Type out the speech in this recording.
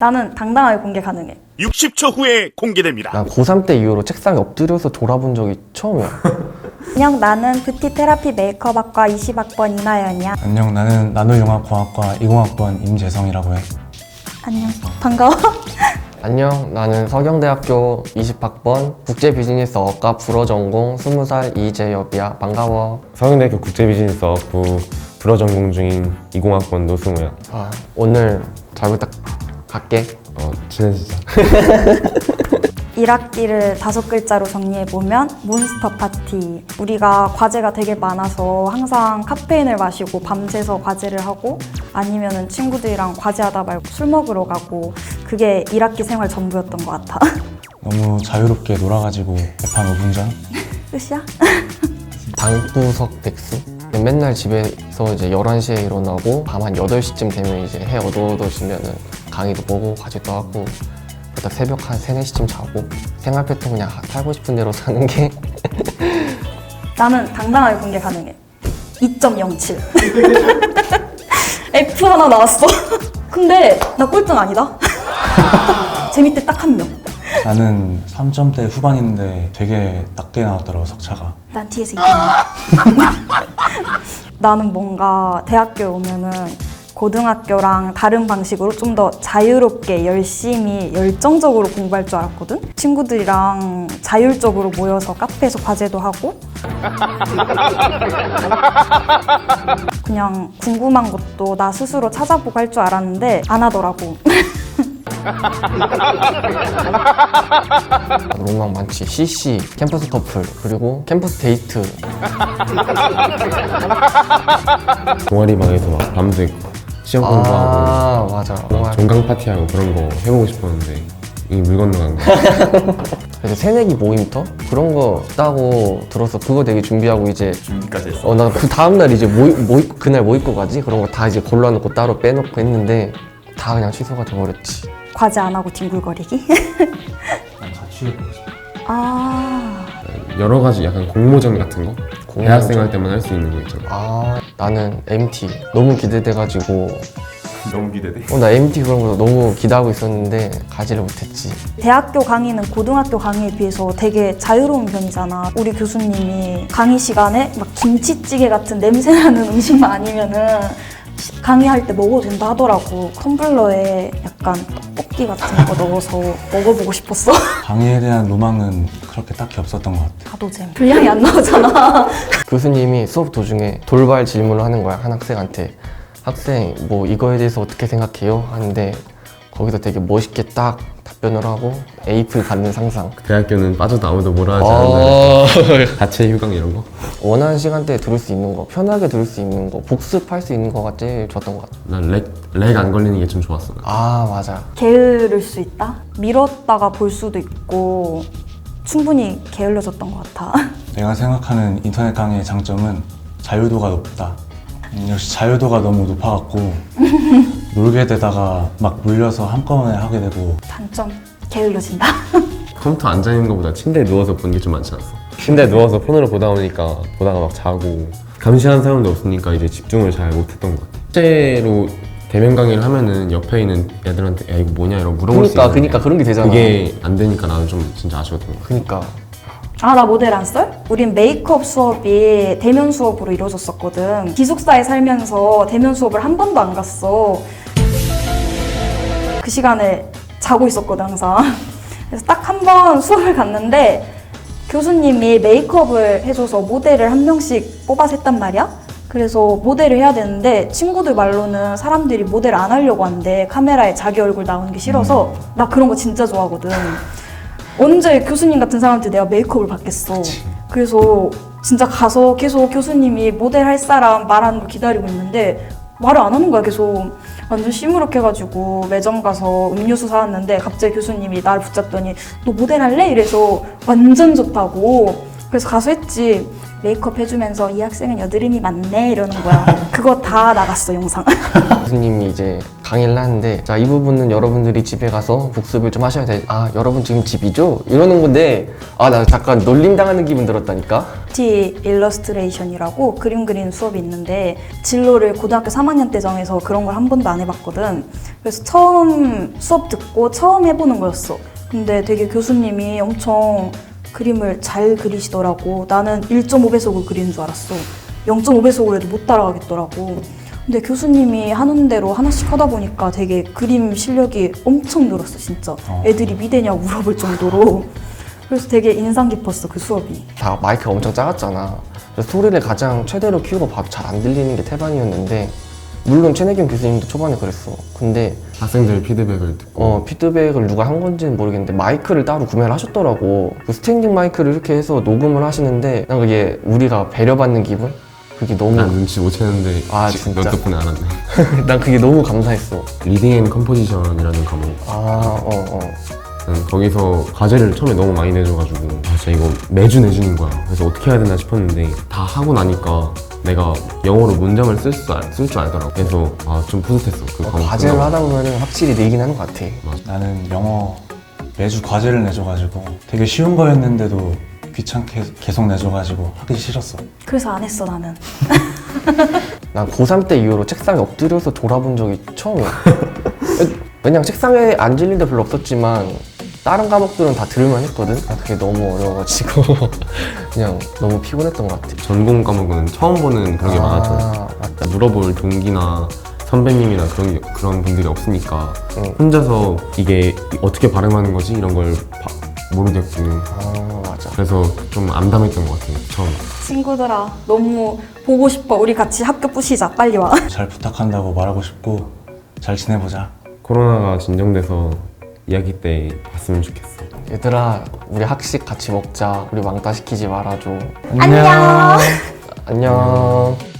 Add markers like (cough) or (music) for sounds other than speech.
나는 당당하게 공개 가능해. 60초 후에 공개됩니다. 난 고3 때 이후로 책상에 엎드려서 돌아본 적이 처음이야. (laughs) 안녕, 나는 뷰티 테라피 메이크업학과 20학번 이나연이야. 안녕 나는 나노융합공학과 20학번 임재성이라고 해 안녕, 반가워. (laughs) 안녕, 나는 서경대학교 20학번 국제비즈니스어과 불어전공 20살 이재엽이야. 반가워. 서울대학교 국제비즈니스학부 불어 전공 중인 20학번 노승우야. 아, 오늘 잘 부탁 할게. 어, 친해지자. (laughs) 1학기를 다섯 글자로 정리해보면 몬스터 파티. 우리가 과제가 되게 많아서 항상 카페인을 마시고 밤새서 과제를 하고 아니면은 친구들이랑 과제하다 말고 술 먹으러 가고 그게 1학기 생활 전부였던 것 같아. (laughs) 너무 자유롭게 놀아가지고 개판 5분 전 (laughs) 끝이야? 방구석 백수? 맨날 집에서 이제 11시에 일어나고 밤 한 8시쯤 되면 이제 해 어두워지면은 강의도 보고 과제도 하고 그러다 새벽 한 3, 4시쯤 자고 생활 패턴 그냥 살고 싶은 대로 사는 게 (laughs) 나는 당당하게 공개 가능해. 2.07. (laughs) F 하나 나왔어. (laughs) 근데 나 꼴등 아니다. 재밌대 딱 한 명. 나는 3점대 후반인데 되게 낮게 나왔더라고 석차가 난 뒤에서 이기네. 나는 뭔가 대학교에 오면은 고등학교랑 다른 방식으로 좀 더 자유롭게 열심히 열정적으로 공부할 줄 알았거든? 친구들이랑 자율적으로 모여서 카페에서 과제도 하고 (laughs) 그냥 궁금한 것도 나 스스로 찾아보고 할 줄 알았는데 안 하더라고. (laughs) 로망 많지. CC, 캠퍼스 커플, 그리고 캠퍼스 데이트. (laughs) 동아리 방에서 막 밤새 시험 공부하고 아, 맞아. 동아리. 종강 파티하고 그런 거 해보고 싶었는데 이게 물 건너간 거. (laughs) 그래서 새내기 모임터? 그런 거 따고 들어서 그거 되게 준비하고 이제 준비까지 했어. 어, 나 그 다음 날 이제 뭐, 뭐, 입고- 그날 뭐 입고 가지? 그런 거 다 이제 골라놓고 따로 빼놓고 했는데 다 그냥 취소가 돼버렸지. 과제 안 하고 뒹굴거리기? 난 자취해보고 싶어 아. 여러 가지 약간 공모전 같은 거? 대학생 할 때만 할 수 있는 거 있잖아. 아, 나는 MT. 너무 기대돼가지고. (laughs) 너무 기대돼. 어, 나 MT 그런 거 너무 기대하고 있었는데 가지를 못했지. 대학교 강의는 고등학교 강의에 비해서 되게 자유로운 편이잖아. 우리 교수님이 강의 시간에 막 김치찌개 같은 냄새나는 (laughs) 음식만 아니면은 시- 강의할 때 먹어도 된다 하더라고. 텀블러에 약간 떡 볶이 같은 거 넣어서 먹어보고 싶었어. (laughs) 강의에 대한 로망은 그렇게 딱히 없었던 것 같아 가도잼. 분량이 안 나오잖아. (laughs) 교수님이 수업 도중에 돌발 질문을 하는 거야, 한 학생한테. 학생, 뭐 이거에 대해서 어떻게 생각해요? 하는데 거기서 되게 멋있게 딱 답변을 하고 에이플 갖는 상상. 대학교는 빠져도 아무도 뭐라 하지 아, 않는다. 자체 휴강 이런 거? 원하는 시간대에 들을 수 있는 거, 편하게 들을 수 있는 거, 복습할 수 있는 거가 제일 좋았던 것 같아. 난렉 렉 안 걸리는 게 좀 좋았어. 난. 아, 맞아. 게으를 수 있다? 미뤘다가 볼 수도 있고 충분히 게을러졌던 것 같아. (laughs) 내가 생각하는 인터넷 강의의 장점은 자유도가 높다 음, 역시 자유도가 너무 높아갖고 (laughs) 놀게 되다가 막 물려서 한꺼번에 하게 되고 단점, 게을러진다. (laughs) 컴퓨터 앉아 있는 것보다 침대에 누워서 보는 게 좀 많지 않았어? 침대에 누워서 폰으로 보다 보니까 보다가 막 자고 감시하는 사람도 없으니까 이제 집중을 잘 못했던 것 같아. 실제로 대면 강의를 하면은 옆에 있는 애들한테 야 이거 뭐냐 이런 물어볼 수 그니까, 있는데 그니까 그런 게 되잖아. 그게 안 되니까 나는 좀 진짜 아쉬웠던 것 같아. 그니까. 아, 나 모델 안 썰? 우린 메이크업 수업이 대면 수업으로 이루어졌었거든. 기숙사에 살면서 대면 수업을 한 번도 안 갔어. 그 시간에 자고 있었거든, 항상. (laughs) 그래서 딱 한 번 수업을 갔는데 교수님이 메이크업을 해줘서 모델을 한 명씩 뽑아서 했단 말이야. 그래서 모델을 해야 되는데 친구들 말로는 사람들이 모델 안 하려고 한대. 카메라에 자기 얼굴 나오는 게 싫어서 나 그런 거 진짜 좋아하거든. 언제 교수님 같은 사람한테 내가 메이크업을 받겠어. 그래서 진짜 가서 계속 교수님이 모델 할 사람 말하는 걸 기다리고 있는데 말을 안 하는 거야 계속. 완전 시무룩해가지고 매점 가서 음료수 사왔는데 갑자기 교수님이 나를 붙잡더니 너 모델 할래? 이래서 완전 좋다고. 그래서 가서 했지. 메이크업 해주면서 이 학생은 여드름이 많네. 이러는 거야. 그거 다 나갔어 영상. (laughs) (laughs) 교수님이 이제 강의를 하는데 자 이 부분은 여러분들이 집에 가서 복습을 좀 하셔야 돼. 아 여러분 지금 집이죠? 이러는 건데 아 나 잠깐 놀림 당하는 기분 들었다니까. 티 일러스트레이션이라고 그림 그리는 수업이 있는데 진로를 고등학교 3학년 때 정해서 그런 걸 한 번도 안 해봤거든. 그래서 처음 수업 듣고 처음 해보는 거였어. 근데 되게 교수님이 엄청 그림을 잘 그리시더라고. 나는 1.5배속을 그리는 줄 알았어. 0.5배속으로 해도 못 따라가겠더라고. 근데 교수님이 하는 대로 하나씩 하다 보니까 되게 그림 실력이 엄청 늘었어, 진짜. 어. 애들이 미대냐고 물어볼 정도로. 그래서 되게 인상 깊었어, 그 수업이. 다 마이크가 엄청 작았잖아. 그래서 소리를 가장 최대로 키우고 봐도 잘 안 들리는 게 태반이었는데 물론 최내경 교수님도 초반에 그랬어. 근데 학생들 피드백을 듣고 어, 피드백을 누가 한 건지는 모르겠는데 마이크를 따로 구매를 하셨더라고. 그 스탠딩 마이크를 이렇게 해서 녹음을 하시는데 난 그게 우리가 배려받는 기분? 그게 너무 난 눈치 못 채는데 아, 지- 너 진짜? 덕분에 알았네 (laughs) 난 그게 너무 감사했어. 리딩 앤 컴포지션이라는 과목 아, 어, 어. 난 거기서 과제를 처음에 너무 많이 내줘가지고 아 진짜 이거 매주 내주는 거야 그래서 어떻게 해야 되나 싶었는데 다 하고 나니까 내가 영어로 문장을 쓸 줄 알더라고 그래서 아 좀 뿌듯했어 그 과목 과제를 끝나고. 하다 보면 확실히 늘긴 하는 것 같아. 나는 영어 매주 과제를 내줘가지고 되게 쉬운 거였는데도 귀찮게 계속 내줘가지고 하기 싫었어. 그래서 안 했어, 나는. (laughs) 난 고3 때 이후로 책상에 엎드려서 돌아본 적이 처음이야. (laughs) 왜냐면 책상에 앉을 일도 별로 없었지만 다른 과목들은 다 들을만 했거든? 아, 그게 너무 어려워가지고 (laughs) 그냥 너무 피곤했던 것 같아. 전공 과목은 처음 보는 그런 게 아, 맞다. 물어볼 동기나 선배님이나 그런 게- 그런 분들이 없으니까 응. 혼자서 이게 어떻게 발음하는 거지 이런 걸 바- 모르겠고 아, 맞아. 그래서 좀 암담했던 것 같아요 처음 친구들아, 너무 보고 싶어. 우리 같이 학교 부시자. 빨리 와. (laughs) 잘 부탁한다고 말하고 싶고 잘 지내보자. 코로나가 진정돼서 이야기 때 봤으면 좋겠어 얘들아, 우리 학식 같이 먹자. 우리 왕따 시키지 말아줘. 안녕. 안녕. (laughs)